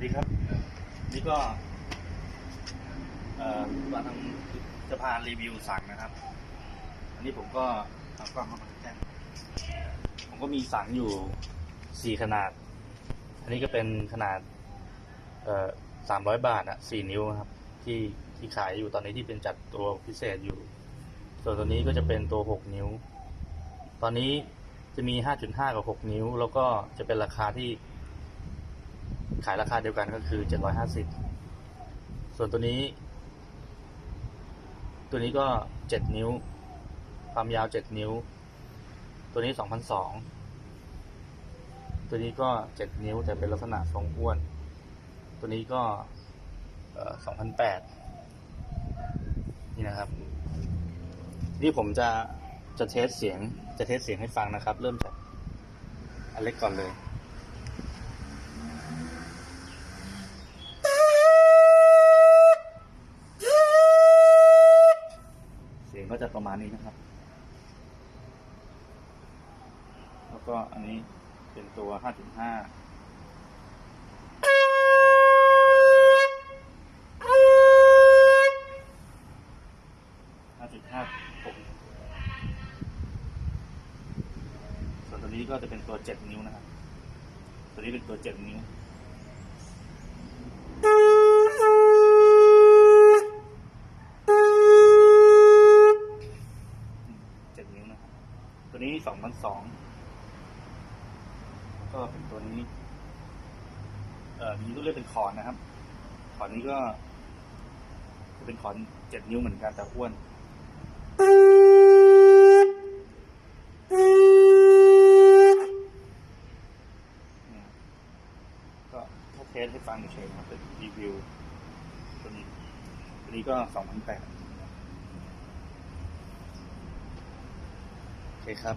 สวัสดีครับ นี่ก็มาทำจะพารีวิวสั่งนะครับ อันนี้ผมก็เอากล้องเข้ามาแจ้งผมก็มีสั่งอยู่สี่ขนาด อันนี้ก็เป็นขนาดสามร้อยบาทอะสี่นิ้วครับ ที่ที่ขายอยู่ตอนนี้ที่เป็นจัดตัวพิเศษอยู่ ส่วนตัวนี้ก็จะเป็นตัวหกนิ้ว ตอนนี้จะมีห้าจุดห้ากับหกนิ้ว แล้วก็จะเป็นราคาที่ ขายราคาเดียวกันก็คือ 750 ส่วนตัวนี้ ตัวนี้ก็ 7 นิ้ว ความยาว 7 นิ้ว ตัวนี้ 2,002 ตัวนี้ก็ 7 นิ้วแต่เป็นลักษณะทรงอ้วน ตัวนี้ก็เอ่อ2,008 นี่นะครับ นี่ผมจะจะเทสเสียงจะเทสเสียงให้ฟังนะครับ เริ่มจากอันเล็กก่อนเลย เสียง ก็จะประมาณนี้นะครับ แล้วก็อันนี้เป็นตัว 5.5ส่วนตัวนี้ก็จะเป็นตัว 7 นิ้วนะครับ ตัวนี้เป็นตัว 7 นิ้ว เจ็ดนิ้วนะครับ ตัวนี้สองพันสองก็เป็นตัวนี้ เอ่อนี้ต้องเรียกเป็นคอนนะครับคอนนี้ก็ จะเป็นคอนเจ็ดนิ้วเหมือนกันแต่อ้วนก็เทสให้ฟังเฉยๆนะครับเป็นรีวิว ตัวนี้ ตัวนี้ก็สองพันแปด โอเคครับ